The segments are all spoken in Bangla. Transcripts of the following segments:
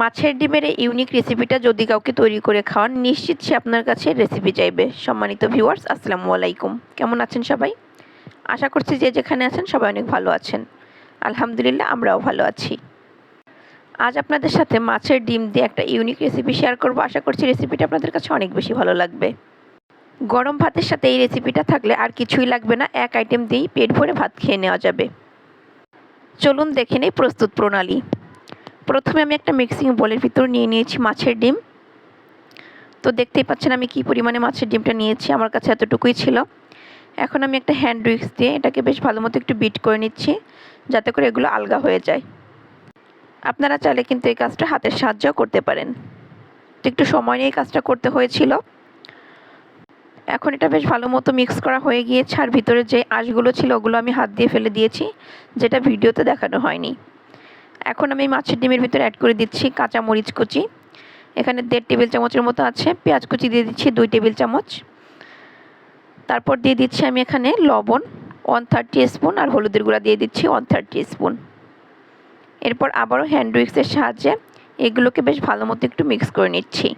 মাছের ডিমের এই ইউনিক রেসিপিটা যদি কাউকে তৈরি করে খাওয়ান, নিশ্চিত সে আপনার কাছে রেসিপি চাইবে। সম্মানিত ভিউয়ার্স আসসালামু আলাইকুম। কেমন আছেন সবাই? আশা করছি যে যেখানে আছেন সবাই অনেক ভালো আছেন। আলহামদুলিল্লাহ, আমরাও ভালো আছি। আজ আপনাদের সাথে মাছের ডিম দিয়ে একটা ইউনিক রেসিপি শেয়ার করব। আশা করছি রেসিপিটা আপনাদের কাছে অনেক বেশি ভালো লাগবে। গরম ভাতের সাথে এই রেসিপিটা থাকলে আর কিছুই লাগবে না। এক আইটেম দিয়েই পেট ভরে ভাত খেয়ে নেওয়া যাবে। চলুন দেখে নেই প্রস্তুত প্রণালী। প্রথমে আমি একটা মিক্সিং বোলের ভিতর নিয়ে নিয়েছি মাছের ডিম। তো দেখতেই পাচ্ছেন আমি কি পরিমাণে মাছের ডিমটা নিয়েছি, আমার কাছে এতটুকুই ছিল। এখন আমি একটা হ্যান্ড উইক্স দিয়ে এটাকে বেশ ভালো মতো একটু বিট করে নিচ্ছি, যাতে করে এগুলো আলগা হয়ে যায়। আপনারা চাইলে কিন্তু এই কাজটা হাতের সাহায্যও করতে পারেন। একটু সময় নিয়ে কাজটা করতে হয়েছিল। এখন এটা বেশ ভালো মতো মিক্স করা হয়ে গিয়েছে, আর ভিতরে যে আঁশগুলো ছিল ওগুলো আমি হাত দিয়ে ফেলে দিয়েছি, যেটা ভিডিওতে দেখানো হয়নি। এখন আমি মাছের ডিমের ভিতরে অ্যাড করে দিচ্ছি কাঁচা মরিচ কুচি। এখানে দেড় টেবিল চামচের মতো আছে। পেঁয়াজ কুচি দিয়ে দিচ্ছি দুই টেবিল চামচ। তারপর দিয়ে দিচ্ছি আমি এখানে লবণ ওয়ান থার্টি স্পুন আর হলুদের গুঁড়া দিয়ে দিচ্ছি ওয়ান থার্টি স্পুন এরপর আবারও হ্যান্ড উইক্সের সাহায্যে এগুলোকে বেশ ভালো মতো একটু মিক্স করে নিচ্ছি।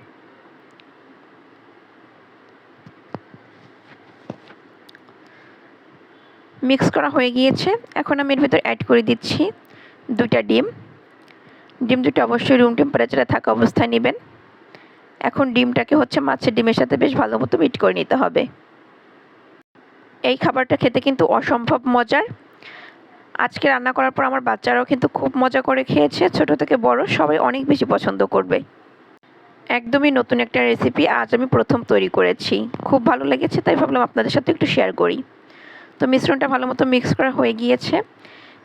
মিক্স করা হয়ে গিয়েছে। এখন আমি এর ভিতর অ্যাড করে দিচ্ছি দুইটা ডিম। ডিম দুটো অবশ্যই রুম টেম্পারেচারে থাকা অবস্থায় নেবেন। এখন ডিমটাকে হচ্ছে মাছের ডিমের সাথে বেশ ভালো মতো মিট করে নিতে হবে। এই খাবারটা খেতে কিন্তু অসম্ভব মজার। আজকে রান্না করার পর আমার বাচ্চারাও কিন্তু খুব মজা করে খেয়েছে, ছোট থেকে বড় সবাই অনেক বেশি পছন্দ করবে। একদমই নতুন একটা রেসিপি আজ আমি প্রথম তৈরি করেছি। খুব ভালো লেগেছে, তাই ভাবলাম আপনাদের সাথে একটু শেয়ার করি। তো মিশ্রণটা ভালো মতো মিক্স করা হয়ে গিয়েছে।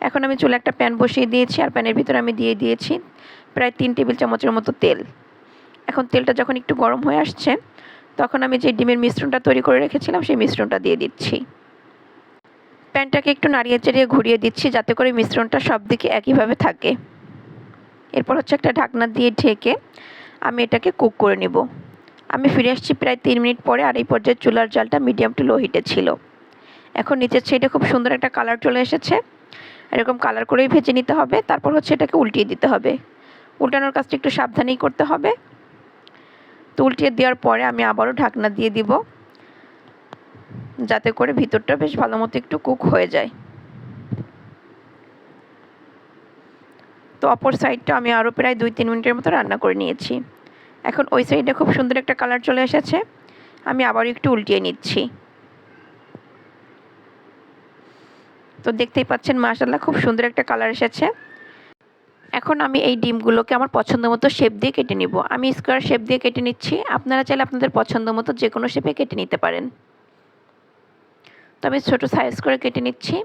এখন আমি চুলে একটা প্যান বসিয়ে দিয়েছি আর প্যানের ভিতরে আমি দিয়ে দিয়েছি প্রায় তিন টেবিল চামচের মতো তেল। এখন তেলটা যখন একটু গরম হয়ে আসছে, তখন আমি যে ডিমের মিশ্রণটা তৈরি করে রেখেছিলাম, সেই মিশ্রণটা দিয়ে দিচ্ছি। প্যানটাকে একটু নাড়িয়ে চাড়িয়ে ঘুরিয়ে দিচ্ছি যাতে করে মিশ্রণটা সব দিকে একইভাবে থাকে। এরপর হচ্ছে একটা ঢাকনা দিয়ে ঢেকে আমি এটাকে কুক করে নিব। আমি ফিরে আসছি প্রায় তিন মিনিট পরে আর এই পর্যায়ে চুলার জালটা মিডিয়াম টু লো হিটে ছিল। এখন নিচের সাইডে খুব সুন্দর একটা কালার চলে এসেছে। এরকম কালার করেই ভেজে নিতে হবে। তারপর হচ্ছে এটাকে উল্টিয়ে দিতে হবে। উল্টানোর কাজটা একটু সাবধানেই করতে হবে। তো উল্টিয়ে দেওয়ার পরে আমি আবারও ঢাকনা দিয়ে দিব। যাতে করে ভিতরটা বেশ ভালো মতো একটু কুক হয়ে যায়। তো অপর সাইডটা আমি আরও প্রায় দুই তিন মিনিটের মতো রান্না করে নিয়েছি। এখন ওই সাইডে খুব সুন্দর একটা কালার চলে এসেছে। আমি আবারও একটু উল্টিয়ে নিচ্ছি। তো দেখতেই পাচ্ছেন মাশাল্লাহ খুব সুন্দর একটা কালার এসেছে। এখন আমি এই ডিমগুলোকে আমার পছন্দ মতো শেপ দিয়ে কেটে নিব। আমি স্কোয়ার শেপ দিয়ে কেটে নিচ্ছি। আপনারা চাইলে আপনাদের পছন্দ মতো যে কোনো শেপে কেটে নিতে পারেন। তো আমি ছোটো সাইজ করে কেটে নিচ্ছি।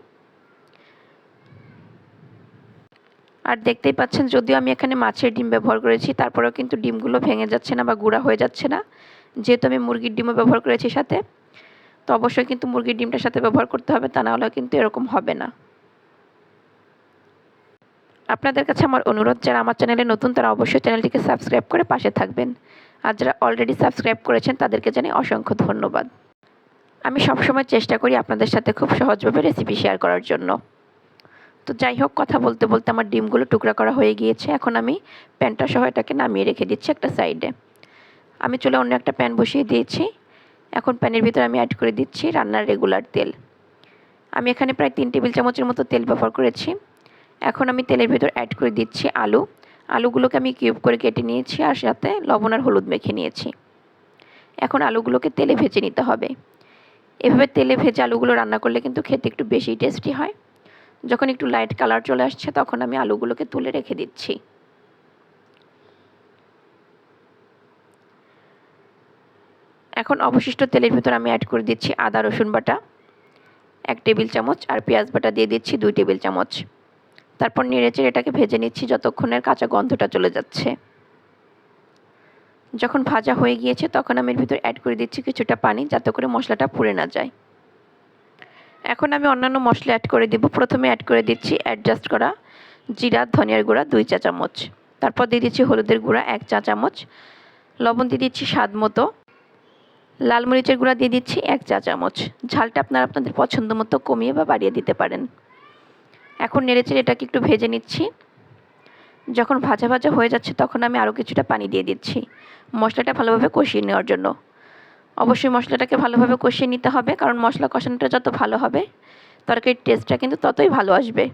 আর দেখতেই পাচ্ছেন, যদিও আমি এখানে মাছের ডিম ব্যবহার করেছি, তারপরেও কিন্তু ডিমগুলো ভেঙে যাচ্ছে না বা গুঁড়া হয়ে যাচ্ছে না। যেহেতু আমি মুরগির ডিমও ব্যবহার করেছি সাথে। তো অবশ্যই কিন্তু মুরগির ডিমটার সাথে ব্যবহার করতে হবে, তা নাহলে কিন্তু এরকম হবে না। আপনাদের কাছে আমার অনুরোধ, যারা আমার চ্যানেলে নতুন, তারা অবশ্যই চ্যানেলটিকে সাবস্ক্রাইব করে পাশে থাকবেন। আর যারা অলরেডি সাবস্ক্রাইব করেছেন, তাদেরকে জানাই অসংখ্য ধন্যবাদ। আমি সবসময় চেষ্টা করি আপনাদের সাথে খুব সহজভাবে রেসিপি শেয়ার করার জন্য। তো যাই হোক, কথা বলতে বলতে আমার ডিমগুলো টুকরা করা হয়ে গিয়েছে। এখন আমি প্যানটা সহ এটাকে নামিয়ে রেখে দিচ্ছি একটা সাইডে আমি চলে অন্য একটা প্যান বসিয়ে দিয়েছি। এখন প্যানের ভিতরে আমি অ্যাড করে দিচ্ছি রান্নার রেগুলার তেল। আমি এখানে প্রায় তিন টেবিল চামচের মতো তেল ব্যবহার করেছি। এখন আমি তেলের ভিতর অ্যাড করে দিচ্ছি আলু। আলুগুলোকে আমি কিউব করে কেটে নিয়েছি আর সাথে লবণ আর হলুদ মেখে নিয়েছি। এখন আলুগুলোকে তেলে ভেজে নিতে হবে। এভাবে তেলে ভেজে আলুগুলো রান্না করলে কিন্তু খেতে একটু বেশি টেস্টি হয়। যখন একটু লাইট কালার চলে আসছে, তখন আমি আলুগুলোকে তুলে রেখে দিচ্ছি। এখন অবশিষ্ট তেলের ভিতর আমি অ্যাড করে দিচ্ছি আদা, রসুন বাটা, এক টেবিল চামচ, আর পেঁয়াজ বাটা দিয়ে দিচ্ছি দুই টেবিল চামচ। তারপর নেড়েচেড়ে এটাকে ভেজে নিচ্ছি যতক্ষণের কাঁচা গন্ধটা চলে যাচ্ছে। যখন ভাজা হয়ে গিয়েছে, তখন আমি এর ভিতর অ্যাড করে দিচ্ছি কিছুটা পানি যাতে করে মশলাটা পুড়ে না যায়। এখন আমি অন্যান্য মশলা অ্যাড করে দিব। প্রথমে অ্যাড করে দিচ্ছি অ্যাডজাস্ট করা জিরা, ধনিয়ার গুঁড়া, দুই চা চামচ। তারপর দিয়ে দিচ্ছি হলুদের গুঁড়া, এক চা চামচ। লবণ দিয়ে দিচ্ছি স্বাদ মতো। লাল মরিচের গুঁড়া দিয়ে দিচ্ছি এক চা চামচ। ঝালটা আপনারা আপনাদের পছন্দ মতো কমিয়ে বা বাড়িয়ে দিতে পারেন। এখন নেড়েচেড়ে এটাকে একটু ভেজে নিচ্ছি। যখন ভাজা ভাজা হয়ে যাচ্ছে তখন আমি আরও কিছুটা পানি দিয়ে দিচ্ছি মশলাটা ভালোভাবে কষিয়ে নেওয়ার জন্য। অবশ্যই মশলাটাকে ভালোভাবে কষিয়ে নিতে হবে কারণ মশলা কষানোটা যত ভালো হবে তরকারির টেস্টটা কিন্তু ততই ভালো আসবে।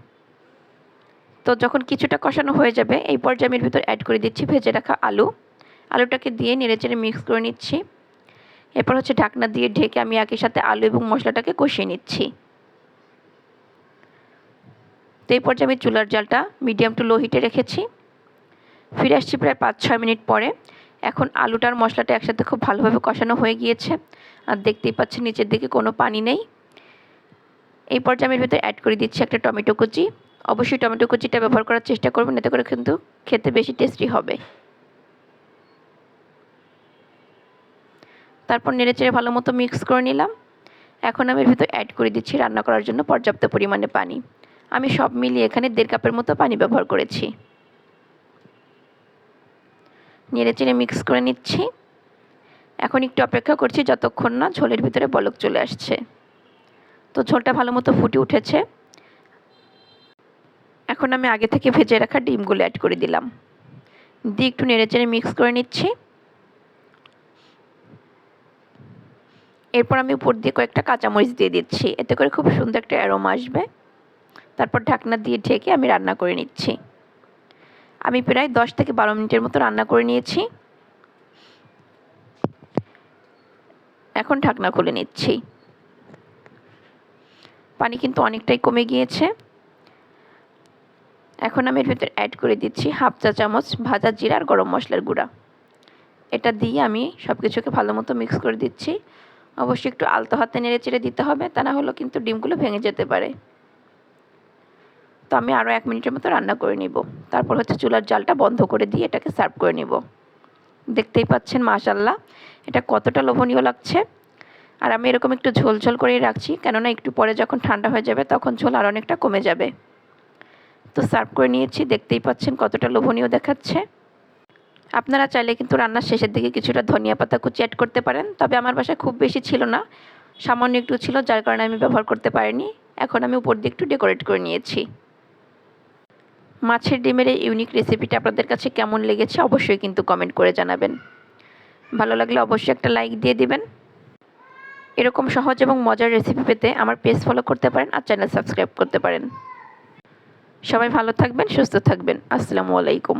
তো যখন কিছুটা কষানো হয়ে যাবে এই পর্যায়ে আমি এর ভিতর অ্যাড করে দিচ্ছি ভেজে রাখা আলু। আলুটাকে দিয়ে নেড়েচেড়ে মিক্স করে নিচ্ছি। এরপর হচ্ছে ঢাকনা দিয়ে ঢেকে আমি একই সাথে আলু এবং মশলাটাকে কষিয়ে নিচ্ছি। তো এই পর্যায়ে আমি চুলার জালটা মিডিয়াম টু লো হিটে রেখেছি। ফিরে আসছি প্রায় পাঁচ ছয় মিনিট পরে। এখন আলুটার মশলাটা একসাথে খুব ভালোভাবে কষানো হয়ে গিয়েছে। আর দেখতেই পাচ্ছি নিচের দিকে কোনো পানি নেই। এই পর্যায়ে আমি ভিতরে অ্যাড করে দিচ্ছি একটা টমেটো কুচি। অবশ্যই টমেটো কুচিটা ব্যবহার করার চেষ্টা করবেন, এতে করে কিন্তু খেতে বেশি টেস্টি হবে। তারপর নেড়েচেড়ে ভালো মতো মিক্স করে নিলাম। এখন আমি এর ভিতরে অ্যাড করে দিচ্ছি রান্না করার জন্য পর্যাপ্ত পরিমাণে পানি। আমি সব মিলিয়ে এখানে দেড় কাপের মতো পানি ব্যবহার করেছি। নেড়েচেড়ে মিক্স করে নিচ্ছি। এখন একটু অপেক্ষা করছি যতক্ষণ না ঝোলের ভিতরে বলক চলে আসছে। তো ঝোলটা ভালো মতো ফুটে উঠেছে। এখন আমি আগে থেকে ভেজে রাখা ডিমগুলো অ্যাড করে দিলাম। দিয়ে একটু নেড়েচেড়ে মিক্স করে নিচ্ছি। এরপর আমি উপর দিয়ে কয়েকটা কাঁচামরিচ দিয়ে দিচ্ছি। এতে করে খুব সুন্দর একটা অ্যারোমা আসবে। তারপর ঢাকনা দিয়ে ঢেকে আমি রান্না করে নিচ্ছি। আমি প্রায় দশ থেকে বারো মিনিটের মতো রান্না করে নিয়েছি। এখন ঢাকনা খুলে নিচ্ছি। পানি কিন্তু অনেকটাই কমে গিয়েছে। এখন আমি এর ভেতর অ্যাড করে দিচ্ছি হাফ চা চামচ ভাজা জিরা আর গরম মশলার গুঁড়া। এটা দিয়ে আমি সব কিছুকে ভালো মতো মিক্স করে দিচ্ছি। অবশ্যই একটু আলতো হাতে নেড়ে চেড়ে দিতে হবে, তা না হলেও কিন্তু ডিমগুলো ভেঙে যেতে পারে। তো আমি আরও এক মিনিটের মতো রান্না করে নিব। তারপর হচ্ছে চুলার জালটা বন্ধ করে দিয়ে এটাকে সার্ভ করে নিব। দেখতেই পাচ্ছেন মাশাল্লাহ এটা কতটা লোভনীয় লাগছে। আর আমি এরকম একটু ঝোল ঝোল করেই রাখছি, কেননা একটু পরে যখন ঠান্ডা হয়ে যাবে তখন ঝোল আর অনেকটা কমে যাবে। তো সার্ভ করে নিয়েছি, দেখতেই পাচ্ছেন কতটা লোভনীয় দেখাচ্ছে। আপনারা চাইলে কিন্তু রান্নার শেষের দিকে কিছুটা ধনিয়া পাতা কুচি অ্যাড করতে পারেন, তবে আমার বাসায় খুব বেশি ছিল না। সামান্য একটু ছিল, যার কারণে আমি ব্যবহার করতে পারিনি। এখন আমি উপর দিয়ে একটু ডেকোরেট করে নিয়েছি। মাছের ডিমের এই ইউনিক রেসিপিটা আপনাদের কাছে কেমন লেগেছে অবশ্যই কিন্তু কমেন্ট করে জানাবেন। ভালো লাগলে অবশ্যই একটা লাইক দিয়ে দিবেন। এরকম সহজ এবং মজার রেসিপি পেতে আমার পেজ ফলো করতে পারেন আর চ্যানেল সাবস্ক্রাইব করতে পারেন। সবাই ভালো থাকবেন, সুস্থ থাকবেন। আসসালামু আলাইকুম।